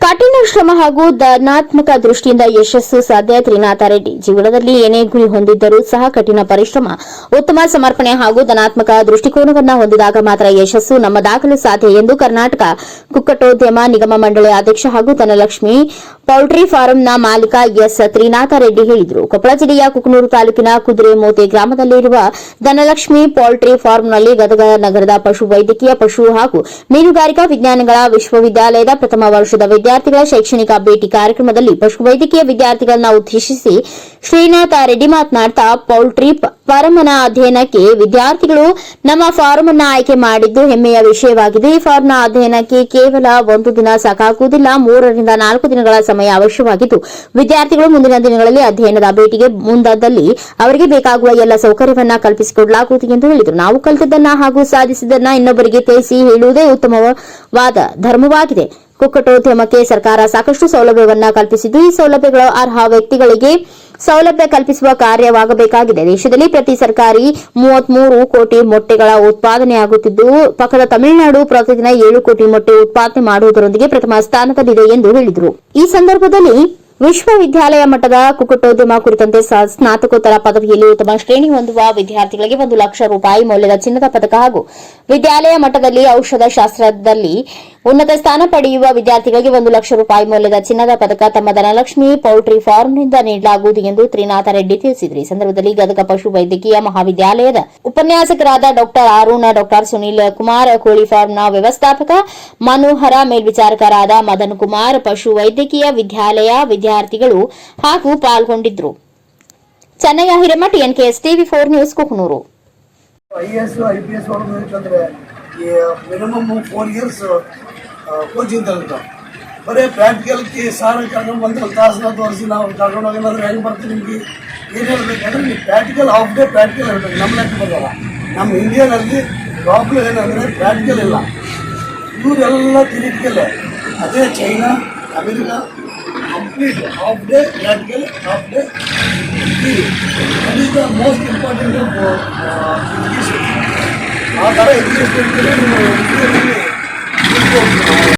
ಕಠಿಣ ಶ್ರಮ ಹಾಗೂ ಧನಾತ್ಮಕ ದೃಷ್ಟಿಯಿಂದ ಯಶಸ್ಸು ಸಾಧ್ಯ. ತ್ರಿನಾಥ ರೆಡ್ಡಿ ಜೀವನದಲ್ಲಿ ಏನೇ ಗುರಿ ಹೊಂದಿದ್ದರೂ ಸಹ ಕಠಿಣ ಪರಿಶ್ರಮ, ಉತ್ತಮ ಸಮರ್ಪಣೆ ಹಾಗೂ ಧನಾತ್ಮಕ ದೃಷ್ಟಿಕೋನವನ್ನು ಹೊಂದಿದಾಗ ಮಾತ್ರ ಯಶಸ್ಸು ನಮ್ಮ ದಾಖಲು ಸಾಧ್ಯ ಎಂದು ಕರ್ನಾಟಕ ಕುಕ್ಕಟೋದ್ಯಮ ನಿಗಮ ಮಂಡಳಿ ಅಧ್ಯಕ್ಷ ಹಾಗೂ ಧನಲಕ್ಷ್ಮಿ ಪೌಲ್ಟ್ರಿ ಫಾರಂನ ಮಾಲೀಕ ಎಸ್. ತ್ರಿನಾಥ ರೆಡ್ಡಿ ಹೇಳಿದರು. ಕೊಪ್ಪಳ ಜಿಲ್ಲೆಯ ಕುಕನೂರು ತಾಲೂಕಿನ ಕುದುರೆಮೋತೆ ಗ್ರಾಮದಲ್ಲಿರುವ ಧನಲಕ್ಷ್ಮಿ ಪೌಲ್ಟ್ರಿ ಫಾರಂನಲ್ಲಿ ಗದಗ ನಗರದ ಪಶು ವೈದ್ಯಕೀಯ ಪಶು ಹಾಗೂ ಮೀನುಗಾರಿಕಾ ವಿಜ್ಞಾನಗಳ ವಿಶ್ವವಿದ್ಯಾಲಯದ ಪ್ರಥಮ ವರ್ಷದ ವಿದ್ಯಾರ್ಥಿಗಳ ಶೈಕ್ಷಣಿಕ ಭೇಟಿ ಕಾರ್ಯಕ್ರಮದಲ್ಲಿ ಪಶುವೈದ್ಯಕೀಯ ವಿದ್ಯಾರ್ಥಿಗಳನ್ನ ಉದ್ದೇಶಿಸಿ ಶ್ರೀನಾಥ ರೆಡ್ಡಿ ಮಾತನಾಡ್ತಾ ಪೌಲ್ಟ್ರಿ ಫಾರಂ ಅಧ್ಯಯನಕ್ಕೆ ವಿದ್ಯಾರ್ಥಿಗಳು ನಮ್ಮ ಫಾರಂ ಅನ್ನ ಆಯ್ಕೆ ಮಾಡಿದ್ದು ಹೆಮ್ಮೆಯ ವಿಷಯವಾಗಿದೆ. ಈ ಫಾರ್ಮ್ನ ಅಧ್ಯಯನಕ್ಕೆ ಕೇವಲ ಒಂದು ದಿನ ಸಾಕಾಗುವುದಿಲ್ಲ. ಮೂರರಿಂದ ನಾಲ್ಕು ದಿನಗಳ ಸಮಯ ಅವಶ್ಯವಾಗಿದ್ದು, ವಿದ್ಯಾರ್ಥಿಗಳು ಮುಂದಿನ ದಿನಗಳಲ್ಲಿ ಅಧ್ಯಯನದ ಭೇಟಿಗೆ ಮುಂದಾದಲ್ಲಿ ಅವರಿಗೆ ಬೇಕಾಗುವ ಎಲ್ಲ ಸೌಕರ್ಯವನ್ನ ಕಲ್ಪಿಸಿಕೊಡಲಾಗುವುದು ಎಂದು ಹೇಳಿದರು. ನಾವು ಕಲಿತದ್ದನ್ನ ಹಾಗೂ ಸಾಧಿಸಿದ್ದನ್ನ ಇನ್ನೊಬ್ಬರಿಗೆ ತಿಳಿಸಿ ಹೇಳುವುದೇ ಉತ್ತಮವಾದ ಧರ್ಮವಾಗಿದೆ. ಕುಕ್ಕಟೋದ್ಯಮಕ್ಕೆ ಸರ್ಕಾರ ಸಾಕಷ್ಟು ಸೌಲಭ್ಯವನ್ನು ಕಲ್ಪಿಸಿದ್ದು, ಈ ಸೌಲಭ್ಯಗಳು ಅರ್ಹ ವ್ಯಕ್ತಿಗಳಿಗೆ ಸೌಲಭ್ಯ ಕಲ್ಪಿಸುವ ಕಾರ್ಯವಾಗಬೇಕಾಗಿದೆ. ದೇಶದಲ್ಲಿ ಪ್ರತಿ ಸರ್ಕಾರಿ ಮೂವತ್ಮೂರು ಕೋಟಿ ಮೊಟ್ಟೆಗಳ ಉತ್ಪಾದನೆಯಾಗುತ್ತಿದ್ದು ಪಕ್ಕದ ತಮಿಳುನಾಡು ಪ್ರತಿದಿನ ಏಳು ಕೋಟಿ ಮೊಟ್ಟೆ ಉತ್ಪಾದನೆ ಮಾಡುವುದರೊಂದಿಗೆ ಪ್ರಥಮ ಸ್ಥಾನದಲ್ಲಿದೆ ಎಂದು ಹೇಳಿದರು. ಈ ಸಂದರ್ಭದಲ್ಲಿ ವಿಶ್ವವಿದ್ಯಾಲಯ ಮಟ್ಟದ ಕುಕ್ಕಟೋದ್ಯಮ ಕುರಿತಂತೆ ಸ್ನಾತಕೋತ್ತರ ಪದವಿಯಲ್ಲಿ ಉತ್ತಮ ಶ್ರೇಣಿ ಹೊಂದುವ ವಿದ್ಯಾರ್ಥಿಗಳಿಗೆ ಒಂದು ಲಕ್ಷ ರೂಪಾಯಿ ಮೌಲ್ಯದ ಚಿನ್ನದ ಪದಕ ಹಾಗೂ ವಿದ್ಯಾಲಯ ಮಟ್ಟದಲ್ಲಿ ಔಷಧ ಶಾಸ್ತ್ರದಲ್ಲಿ ಉನ್ನತ ಸ್ಥಾನ ಪಡೆಯುವ ವಿದ್ಯಾರ್ಥಿಗಳಿಗೆ ಒಂದು ಲಕ್ಷ ರೂಪಾಯಿ ಮೌಲ್ಯದ ಚಿನ್ನದ ಪದಕ ತಮ್ಮ ಧನಲಕ್ಷ್ಮಿ ಪೌಲ್ಟ್ರಿ ಫಾರ್ಮ್ನಿಂದ ನೀಡಲಾಗುವುದು ಎಂದು ತ್ರಿನಾಥ ರೆಡ್ಡಿ ತಿಳಿಸಿದರು. ಸಂದರ್ಭದಲ್ಲಿ ಗದಗ ಪಶು ವೈದ್ಯಕೀಯ ಮಹಾವಿದ್ಯಾಲಯದ ಉಪನ್ಯಾಸಕರಾದ ಡಾಕ್ಟರ್ ಅರುಣ ಡಾಕ್ಟರ್ ಸುನೀಲ್ ಕುಮಾರ್, ಕೋಳಿ ಫಾರ್ಮ್ನ ವ್ಯವಸ್ಥಾಪಕ ಮನೋಹರ, ಮೇಲ್ವಿಚಾರಕರಾದ ಮದನ್ ಕುಮಾರ್, ಪಶು ವೈದ್ಯಕೀಯ ವಿದ್ಯಾಲಯ ವಿದ್ಯಾರ್ಥಿಗಳು ಹಾಗೂ ಪಾಲ್ಗೊಂಡಿದ್ದರು. Chennayya Hiremath NKS TV four news, Kuknur. I S minimum four years coaching ತಗೊಂಡು ಬರೀ ಪ್ರಾಕ್ಟಿಕಲ್ಗೆ ಸಾರ ಕರ್ಕೊಂಡು ಬಂದು ಒಂದು ತಾಸನ್ನ ತೋರಿಸಿ ನಾವು ಕರ್ಕೊಂಡು ಹೋಗೋದಂದ್ರೆ ಹೆಂಗೆ ಬರ್ತೀವಿ ನಿಮಗೆ? ಏನು ಹೇಳ್ಬೇಕಂದ್ರೆ ನೀವು ಪ್ರಾಕ್ಟಿಕಲ್ ಆಫ್ ಡೇ ಪ್ರಾಕ್ಟಿಕಲ್ ಇರಬೇಕು ನಮ್ಮ ಲೆಕ್ಕ ಬರೋಲ್ಲ ನಮ್ಮ ಇಂಡಿಯಾದಲ್ಲಿ ಪ್ರಾಬ್ಲಮ್ ಏನಂದರೆ ಪ್ರಾಕ್ಟಿಕಲ್ ಇಲ್ಲ. ಇವರೆಲ್ಲ ಕ್ರಿಟಿಕಲ್ ಅದೇ China, America complete of day practical of day the most important education ಆ ಥರ ಎಜುಕೇಷನ್